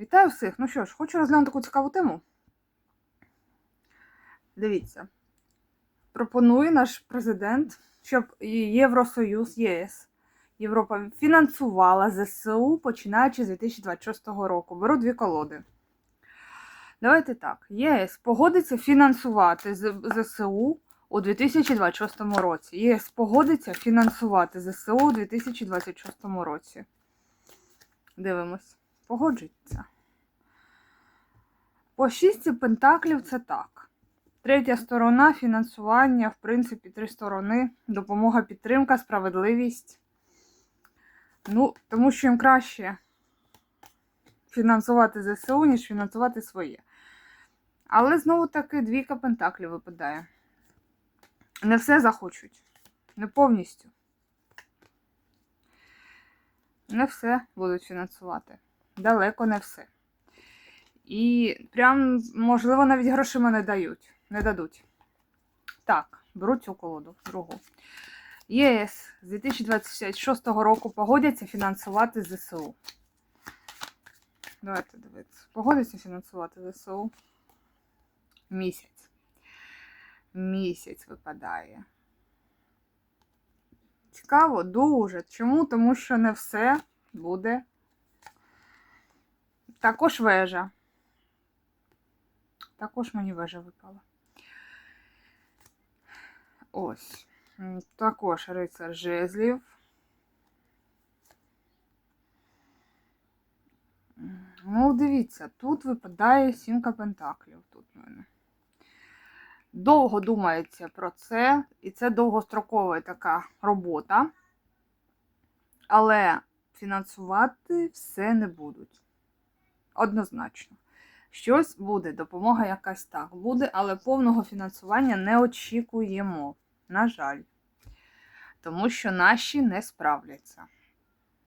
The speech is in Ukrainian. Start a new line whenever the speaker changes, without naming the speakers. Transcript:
Вітаю всіх! Ну що ж, хочу розглянути таку цікаву тему. Дивіться. Пропонує наш президент, щоб Євросоюз, ЄС, Європа фінансувала ЗСУ починаючи з 2026 року. Беру дві колоди. Давайте так. ЄС погодиться фінансувати ЗСУ у 2026 році. ЄС погодиться фінансувати ЗСУ у 2026 році. Дивимось. Погоджується. По шісті пентаклів це так. Третя сторона фінансування, в принципі, три сторони. Допомога, підтримка, справедливість. Ну, тому що їм краще фінансувати ЗСУ, ніж фінансувати своє. Але знову таки двійка пентаклів випадає. Не все захочуть. Не повністю. Не все будуть фінансувати. Далеко не все. І прям, можливо, навіть грошима не дають. Не дадуть. Так, беру цю колоду, другу. ЄС з 2026 року погодяться фінансувати ЗСУ. Давайте дивитися. Погодяться фінансувати ЗСУ. Місяць. Місяць випадає. Цікаво, дуже. Чому? Тому що не все буде. Також вежа. Також мені вежа випала. Ось. Також рицар жезлів. Ну, дивіться, тут випадає сімка пентаклів. Тут в мене. Довго думається про це, і це довгострокова така робота. Але фінансувати все не будуть. Однозначно. Щось буде, допомога якась так буде, але повного фінансування не очікуємо. На жаль. Тому що наші не справляться.